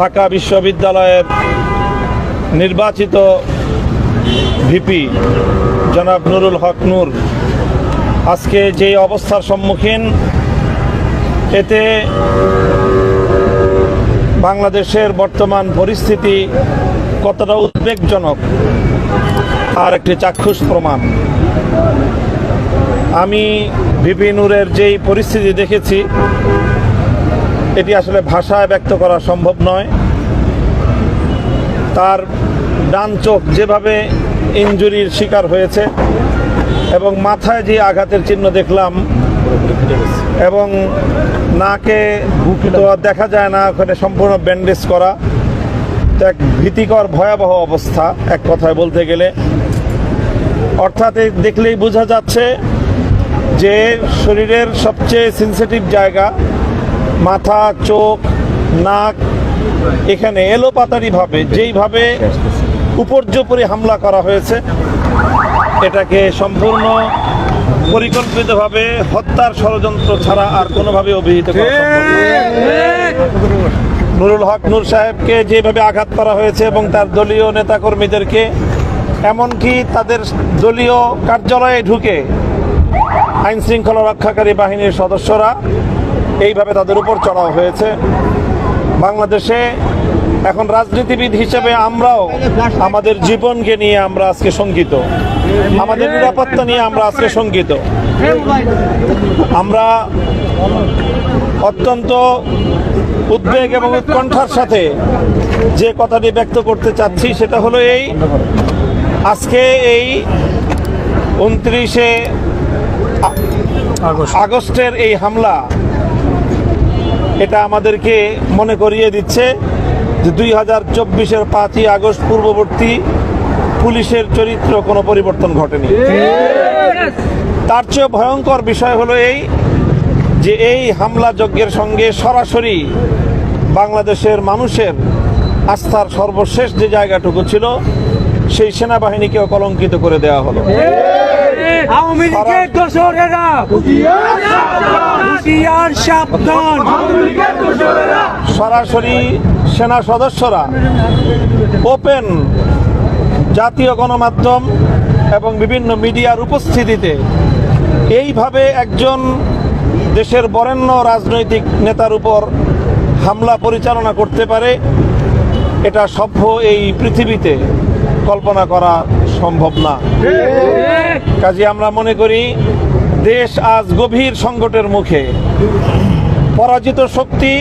ঢাকা বিশ্ববিদ্যালয়ের নির্বাচিত ভিপি জনাব নুরুল হক নূর। আজকে যে অবস্থার সম্মুখীন, এতে বাংলাদেশের বর্তমান পরিস্থিতি কতটা উদ্বেগজনক, আর একটি চাক্ষুষ প্রমাণ। আমি ভিপি নূরের যেই পরিস্থিতি দেখেছি এটি আসলে ভাষায় ব্যক্ত করা সম্ভব নয়। তার ডান চোখ যেভাবে ইঞ্জুরির শিকার হয়েছে এবং মাথায় যে আঘাতের চিহ্ন দেখলাম এবং নাকে তো দেখা যায় না, ওখানে সম্পূর্ণ ব্যান্ডেজ করা। তো এক ভীতিকর, ভয়াবহ অবস্থা এক কথায় বলতে গেলে। অর্থাৎ দেখলেই বোঝা যাচ্ছে যে শরীরের সবচেয়ে সেন্সিটিভ জায়গা মাথা চোখ নাক এখানে এলোপাতারিভাবে যেইভাবে উপর্যুপরি হামলা করা হয়েছে এটাকে সম্পূর্ণ পরিকল্পিতভাবে হত্যার ষড়যন্ত্র ছাড়া আর কোনোভাবে অভিহিত নুরুল হক নূর সাহেবকে যেভাবে আঘাত করা হয়েছে এবং তার দলীয় নেতাকর্মীদেরকে এমনকি তাদের দলীয় কার্যালয়ে ঢুকে আইনশৃঙ্খলা রক্ষাকারী বাহিনীর সদস্যরা এইভাবে তাদের উপর চড়াও হয়েছে। বাংলাদেশে এখন রাজনীতিবিদ হিসেবে আমরাও আমাদের জীবনকে নিয়ে আমরা আজকে শঙ্কিত। আমাদের নিরাপত্তা নিয়ে আমরা আজকে শঙ্কিত। আমরা অত্যন্ত উদ্বেগ এবং উৎকণ্ঠার সাথে যে কথাটি ব্যক্ত করতে চাচ্ছি সেটা হলো এই, আজকে এই উনত্রিশে আগস্টের এই হামলা এটা আমাদেরকে মনে করিয়ে দিচ্ছে যে দুই হাজার চব্বিশের পাঁচই আগস্ট পূর্ববর্তী পুলিশের চরিত্র কোনো পরিবর্তন ঘটেনি। তার চেয়ে ভয়ঙ্কর বিষয় হলো এই যে এই হামলা যজ্ঞের সঙ্গে সরাসরি বাংলাদেশের মানুষের আস্থার সর্বশেষ যে জায়গাটুকু ছিল, সেই সেনাবাহিনীকেও কলঙ্কিত করে দেওয়া হলো। আওয়ামী লীগের হুঁশিয়ার সাবধান। সরাসরি সেনা সদস্যরা, ওপেন জাতীয় গণমাধ্যম এবং বিভিন্ন মিডিয়ার উপস্থিতিতে এইভাবে একজন দেশের বরেণ্য রাজনৈতিক নেতার উপর হামলা পরিচালনা করতে পারে, এটা সভ্য এই পৃথিবীতে কল্পনা করা সম্ভব না। কাজে আমরা মনে করি, দেশ আজ গভীর সংকটের মুখে। পরাজিত শক্তি,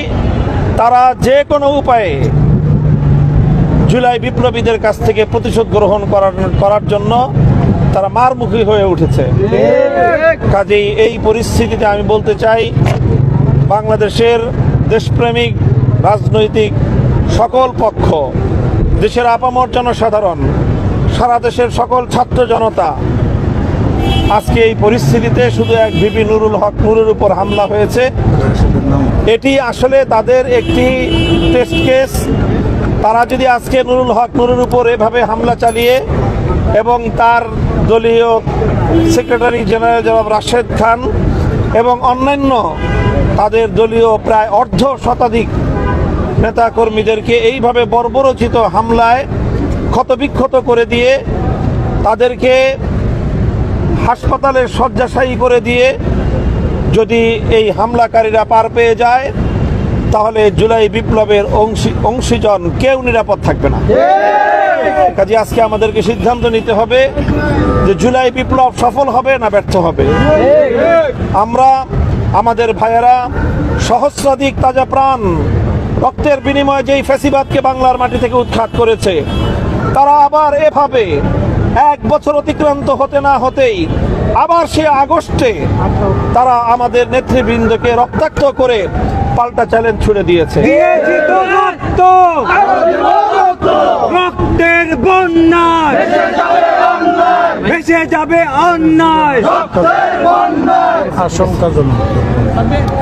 তারা যে কোনো উপায়ে জুলাই বিপ্লবীদের কাছ থেকে প্রতিশোধ গ্রহণ করার করার জন্য তারা মারমুখী হয়ে উঠেছে। কাজেই এই পরিস্থিতিতে আমি বলতে চাই, বাংলাদেশের দেশপ্রেমিক, রাজনৈতিক সকল পক্ষ, দেশের আপামর জনসাধারণ সারা দেশের সকল ছাত্র জনতা, আজকে এই পরিস্থিতিতে শুধু এক ভিপি নুরুল হক নুরের উপর হামলা হয়েছে। এটি আসলে তাদের একটি টেস্ট কেস তারা যদি আজকে নুরুল হক নুরের উপর এভাবে হামলা চালিয়ে এবং তার দলীয় সেক্রেটারি জেনারেল জনাব রাশেদ খান এবং অন্যান্য তাদের দলীয় প্রায় অর্ধ শতাধিক নেতাকর্মীদেরকে এইভাবে বর্বরচিত হামলায় ক্ষতবিক্ষত করে দিয়ে তাদেরকে হাসপাতালে শয্যাশায়ী করে দিয়ে যদি এই হামলাকারীরা পার পেয়ে যায়, তাহলে জুলাই বিপ্লবের অংশী অংশীজন কেউ নিরাপদ থাকবে না। কাজে আজকে আমাদেরকে সিদ্ধান্ত নিতে হবে যে জুলাই বিপ্লব সফল হবে না ব্যর্থ হবে। আমরা, আমাদের ভাইয়েরা, সহস্রাধিক তাজা প্রাণ, রক্তের বিনিময়ে যেই ফ্যাসিবাদকে বাংলার মাটি থেকে উৎখাত করেছে তারা আবার এভাবে এক বছর অতিক্রান্ত হতে না হতেই আবার সে আগস্টে তারা আমাদের নেতৃবৃন্দকে রক্তাক্ত করে পাল্টা চ্যালেঞ্জ ছুড়ে দিয়েছে। রক্তের বন্যায় ভেসে যাবে অন্যায়।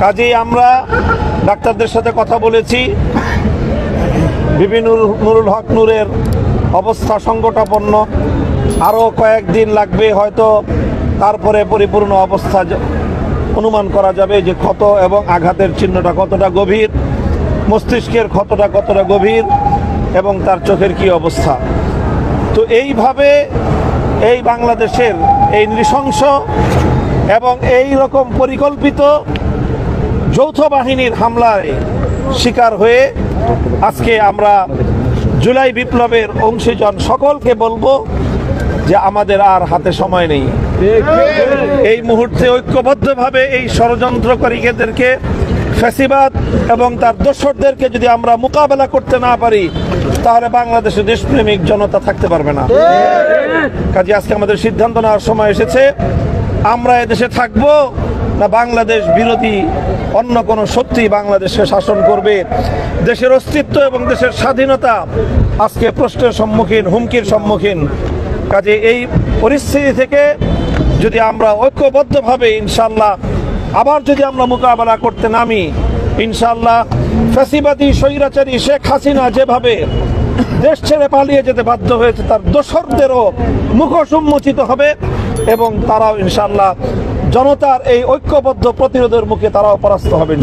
কাজেই আমরা ডাক্তারদের সাথে কথা বলেছি। বিভিন্ন নুরুল হক নূরের অবস্থা সংকটাপন্ন। আরও কয়েকদিন লাগবে, হয়তো তারপরে পরিপূর্ণ অবস্থা অনুমান করা যাবে যে ক্ষত এবং আঘাতের চিহ্নটা কতটা গভীর, মস্তিষ্কের ক্ষতটা কতটা গভীর এবং তার চোখের কি অবস্থা। তো এইভাবে এই বাংলাদেশের এই নৃশংস এবং এই রকম পরিকল্পিত যৌথ বাহিনীর হামলায় শিকার হয়ে আজকে আমরা জুলাই বিপ্লবের অংশীজন সকলকে বলব যে আমাদের আর হাতে সময় নেই। এই মুহূর্তে ঐক্যবদ্ধভাবে এই ষড়যন্ত্রকারীদেরকে, ফ্যাসিবাদ এবং তার দোসরদেরকে যদি আমরা মোকাবেলা করতে না পারি, তাহলে বাংলাদেশে দেশপ্রেমিক জনতা থাকতে পারবে না। কাজে আজকে আমাদের সিদ্ধান্ত নেওয়ার সময় এসেছে। আমরা এদেশে থাকব। না বাংলাদেশ বিরোধী, অন্য কোনো শক্তি বাংলাদেশকে শাসন করবে? দেশের অস্তিত্ব এবং দেশের স্বাধীনতা আজকে প্রশ্নের সম্মুখীন, হুমকির সম্মুখীন। কাজে এই পরিস্থিতি থেকে যদি আমরা ঐক্যবদ্ধভাবে ইনশাল্লাহ আবার যদি আমরা মোকাবেলা করতে নামি, ইনশাল্লাহ ফ্যাসিবাদী, স্বৈরাচারী শেখ হাসিনা যেভাবে দেশ ছেড়ে পালিয়ে যেতে বাধ্য হয়েছে, তার দোসরদেরও মুখোশ উন্মোচিত হবে এবং তারাও ইনশাল্লাহ জনতার এই ঐক্যবদ্ধ প্রতিরোধের মুখে তারাও পরাস্ত হবেন